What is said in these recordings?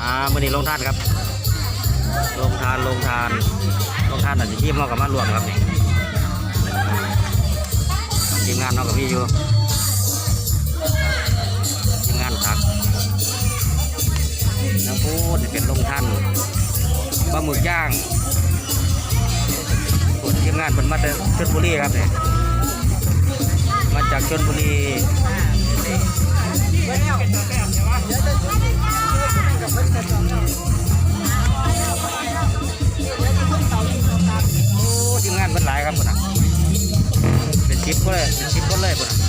อ่ามื่อนี้ลงทานครับ ลงทานลงทานลงทานอาจจะทีมเรากับมารวมครับนี่ทีมงานเรากับพี่อยู่ทีมงานทักน้ำพูดนี่เป็นลงทานปลาหมึกย่างส่วนทีมงานเป็นมาจากชลบุรีครับเนี่ยมาจากชลบุรี โอ้ทีมงานเป็นหลายครับคนน่ะเป็นชิปก็เลยเป็นชิปก็เลยคนน่ะ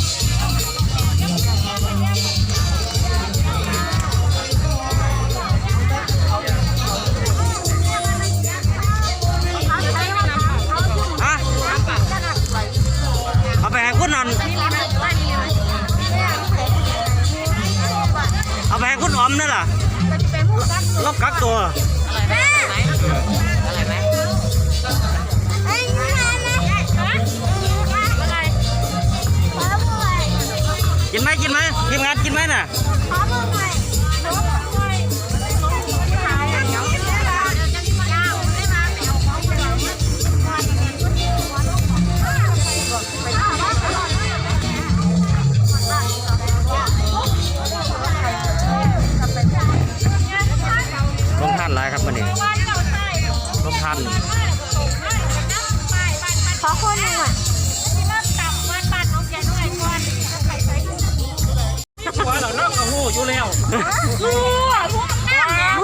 หูอยู่แล้ว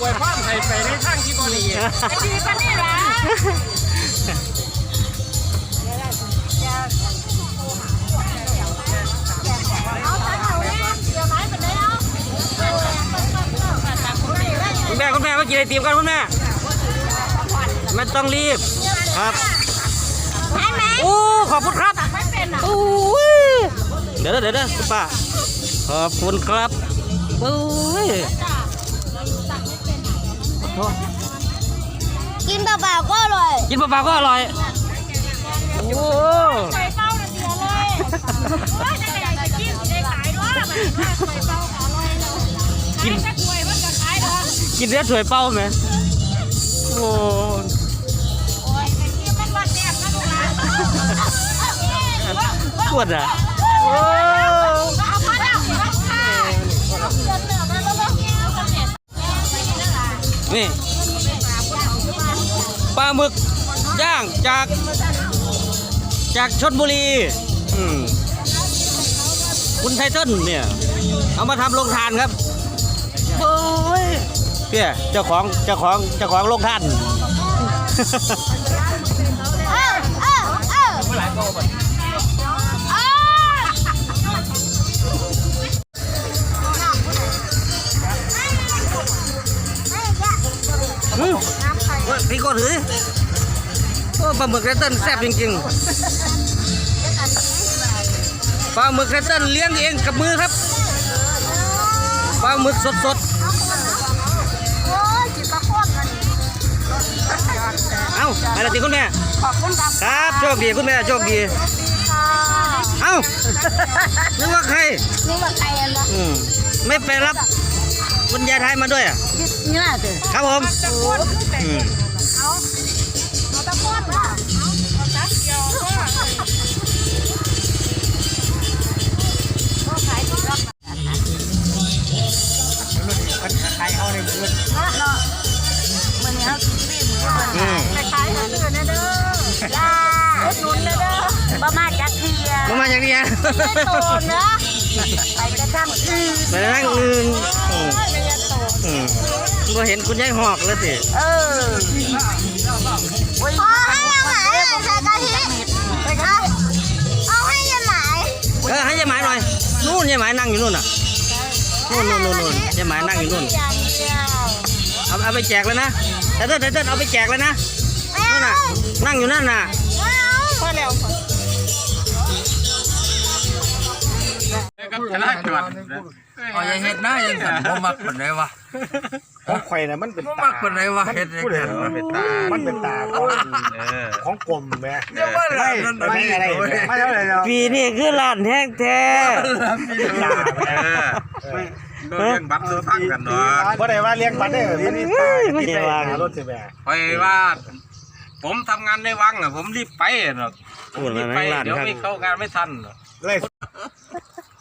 ปวยความไทยไปในทางที่บริดีปะนี่ล่ะเอาตังเอาแม่เดี๋ยวไม้ไปเลยเอาคุณแม่คุณแม่มากินไอติมกันคุณแม่ไม่ต้องรีบครับแม่แม่โอ้ขอบคุณครับไม่เป็นอะโอ้ยเดี๋ยวเดี๋ยวเดี๋ยวคุณป้าขอบคุณครับ โอ้ยโอ้กินเปล่าๆก็อร่อย กินเปล่าๆก็อร่อย โอ้ใส่เป้าเดียวเลยว่าจะได้จะกินได้ขายด้วยมันใส่เป้าขอร่อยเลยกินถ้าป่วยมันก็ขายดอกกินเนื้อสวยเป้าไหมโอ้โอ้ยไอ้ที่มันว่าแซ่บนะลูกหลานปวดอะโอ้ นี่ปลาหมึกย่างจากจากชนบุรีคุณไทเทิลเนี่ย เอามาทำโรงทานครับเฮ้ยเพี่ยเจ้าของเจ้าของเจ้าของโรงทาน เว้ยพี่ก็ถือดิโอ้ปลาหมึกไทเทิลแซ่บจริงๆปลาหมึกไทเทิลเลี้ยงเองกับมือครับปลาหมึกสดโอ้ยจิตตะโคตรมันๆเอ้าอะไรติคุณแม่ขอบคุณครับครับโชคดีคุณแม่โชคดีค่ะเอ้านึกว่าใครนี่ว่าใครอะเนาะอืมไม่ไปรับคุณยายไทยมาด้วยอะนี่น่ะสิครับผม มามาจากนี้อะไม่โตเนาะไปกระทำอื่นไปนั่งอื่นอืมไม่ยโตอืมก็เห็นคุณยายหอกแล้วสิ เออขอให้ยังหมายใส่กะทิเอาเอาให้ยังหมายเออให้ยายหมายหน่อย นู่นยายหมายนั่งอยู่นู่นอะ นู่นนู่นนู่นนู่นยายหมายนั่งอยู่นู่นอย่างเดียวเอาเอาไปแจกเลยนะแต่เต้นแต่เต้นเอาไปแจกเลยนะไม่นู่นน่ะ นั่งอยู่นั่นน่ะพอแล้ว กับจราจรเอาอย่าเฮ็ดนะอยังสั่นบ่มักปานใดวะของข่อยน่ะมันเป็นบ่ตามักปานใดวะเฮ็ดจังผู้ใดซั่นมันวะเป็นตามันเป็นตาของของกลมแม่เดี๋ยวว่าไม่นั่นไม่อะไรแม่ไม่เท่าไหร่เนาะปีนี้คือร้านแห้งแท้ตาแม่ไปเลี้ยงบัตรซื้อฟังกันเนาะบ่ได้ว่าเลี้ยงบัตรเด้อมันนี่ตายที่ได้หารถสิแม่ไปว่าผมทำงานในวังน่ะผมรีบไปเนาะพูดรีมาบไปแม่งล้านเดี๋ยวครับไม่เข้างานไม่ทันเนาะเลย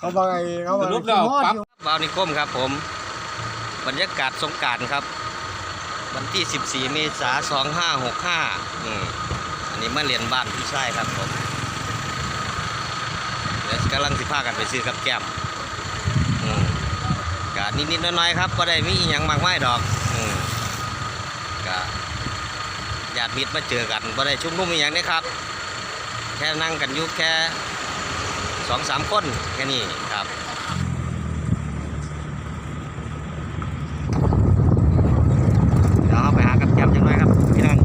เขาบอกไอ้เขาบอกสรุปแล้วปั๊บบาวนิคมครับผม บรรยากาศสงกรารครับ วันที่ 14 เมษายน2565อืมอันนี้มาเรียนบ้านพี่ชายครับผมเดี๋ยวกำลังสิพากันไปซื้อกับแก้มอืมกะนิดๆน้อยๆครับก็ได้มีอหย่างมากมายดอกอืมกะญาติมิตรมาเจอกันก็ได้ชุมนุมอหย่างนี้ครับ แค่นั่งกันอยู่แค่ สองสามคนแค่นี้ครับเดี๋ยวเราไปหากับแจมจังหน่อยครับพี่น้อง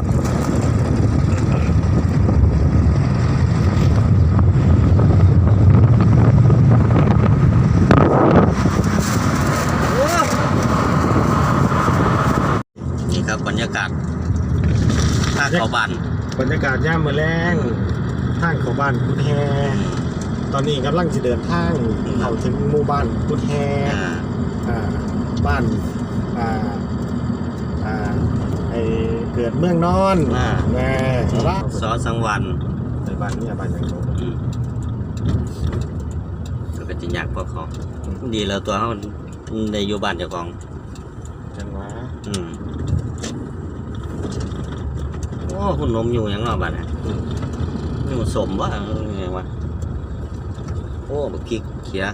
นี่ครับบรรยากาศทางเขาบ้านบรรยากาศย่ามมือแรงทางเขาบ้านกุดแฮ ตอนนี้กำลังสิเดินทางเข้าถึงหมู่บ้านกุดแฮอ่าอ่าบ้านอ่าอ่าไอเกิดเมืองนอนแม่ว่าซอสังวันในบ้านเนี่ยบ้านอย่างนี้อืมก็เป็นจิยากพวกเขาดีแล้วตัวเขาได้อยู่บ้านเจ้าของจังหวะอืมโอ้คุณนมอยู่หยังเนอกบ้านน่ะอยู่สมวะไงวะ โอ้บักพริกเขีย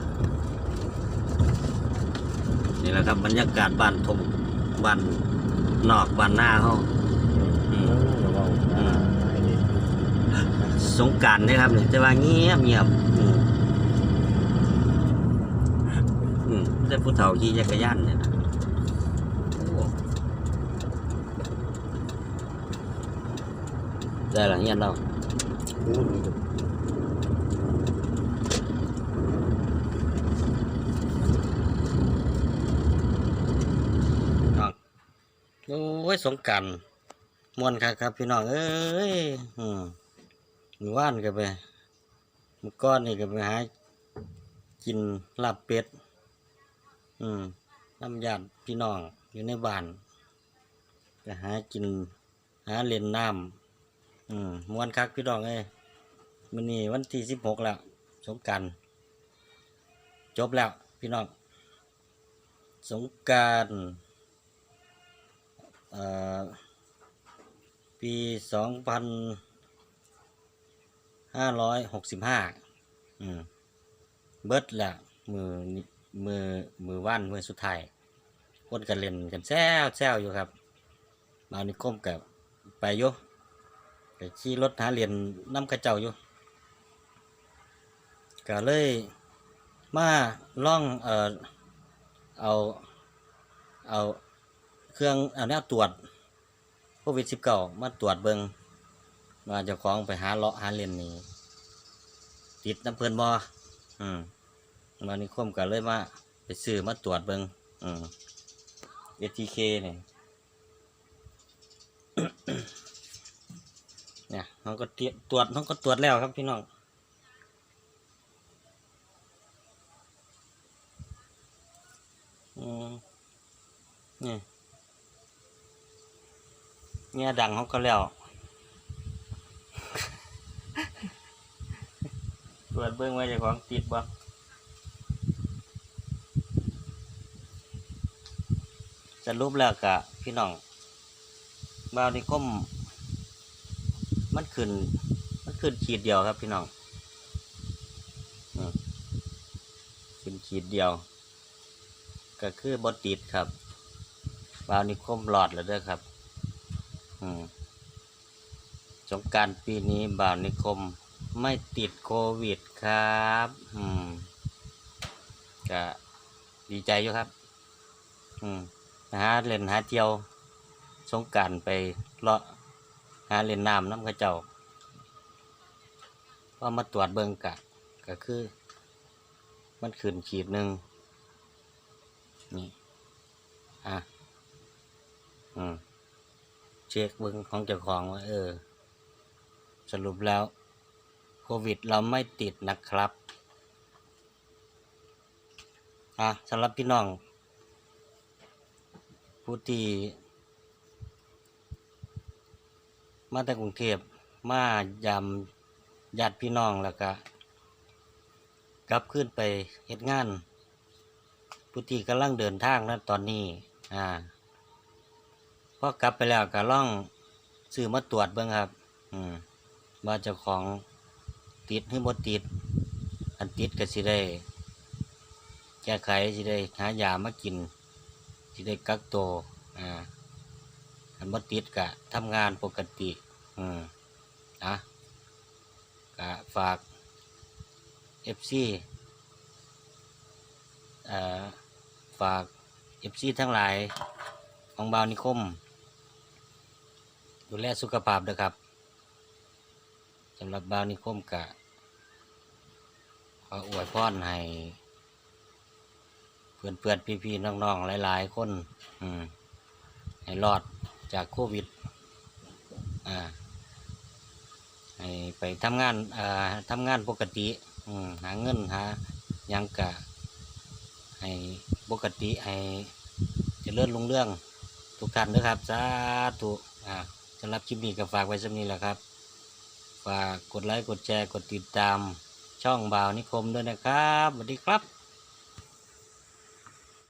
นี่แหละครับบรรยากาศบ้านทมบ้านนอกบ้านหน้าเขาอืมเราอ่าไอ้นี่สงกรารนะครับนี่แต่ว่าเงียบเงียบอืมอืมแต่ผู้เฒ่าขี่จักรยานเนี่ยนะโอ้ได้หลังเงียบเรา อู้ น้องโอ้ ยสงการมวนครับครับพี่น้องเอ้ยอืมมือว่านกันไปมก้อนนี่ก็ไปหากินลาบเป็ด อืมน้ำยาติพี่น้องอยู่ในบ้านก็หากินหาเล่นน้ำอืมมวนคักพี่น้องเอ้ยมันนี่วันที่สิบหกแล้วสงการจบแล้วพี่น้องสงการ ปีสองพันห้าร้อยหกสิบห้าเบิดแหละมือมือมือว่านมือสุดท้ายคนกันเล่นกันแซวแซวอยู่ครับ มานิคมกับไปอยู่ไปขี่รถหาเรียนน้ำกระเจ้าอยู่ก็เลยมาล่องเออเอาเอา เครื่องเอาแนวตรวจโควิดสิบเก้ามาตรวจเบิงว่าเจ้าของไปหาเลาะหาเรียนนี่ติดน้ำเพลินบ่อืมมานิคมกันเลยมาไปซื้อมาตรวจเบิงอืม ATK เนี่ยเนี่ยเขาก็เตรียตรวจเขาก็ตรวจแล้วครับพี่น้องอืมนี่เนี่ย ดังเขาก็แล้วตรวจเบื้องไว้จ้าของติดบ่สรุปแล้วกะพี่น้องบาวนิคมมันขึ้น มันขึ้นขีดเดียวครับพี่น้องขึ้นขีดเดียว ก็คือบติดครับบาวนิคมหลอดแล้วเด้อครับ สงการปีนี้บ่าวนิคมไม่ติดโควิดครับ อืมก็ดีใจอยู่ครับ อืมหาเล่นหาเที่ยว สงการไปเลาะหาเล่นน้ำน้ำกระเจ้าพอมาตรวจเบิงกะ ก็คือ มันขึ้นขีดหนึ่งนี่ อะ อืม เช็คเบิ้งของเจ้าของว่าเออ สรุปแล้วโควิดเราไม่ติดนะครับอะสำหรับพี่น้อง ผู้ที่มาจากกรุงเทพมายามญาติพี่น้องแล้วก็กลับขึ้นไปเฮ็ดงานผู้ที่กำลังเดินทางนะตอนนี้อ่าพอกลับไปแล้วก็ล่องซื้อมาตรวจเบิ่งครับ อืม ว่าเจ้าของติดหรือบ่ติด อันติดก็สิได้แก้ไขสิได้หายามากินสิได้กักตัวอ่าอันบ่ติดก็ทำงานปกติอืมอะก็ฝาก FC เอ่อฝาก FC ทั้งหลายของบาวนิคม ดูแลสุขภาพด้วยครับ สำหรับบาวนิคมกะ ขออวยพรให้เพื่อนเพื่อนพี่พี่ๆน้องๆหลาย ๆ คน อืมให้รอดจากโควิด อ่า ให้ไปทำงาน อ่าทำงานปกติ อืมหาเงินหายังกะ ให้ปกติให้เจริญรุ่งเรื่อง ทุกท่านนะครับ สาธุ อ่าสำหรับคลิปนี้ก็ฝากไว้สักนี้แหละครับ ฝากกดไลค์กดแชร์กดติดตามช่องบ่าวนิคมด้วยนะครับสวัสดีครับ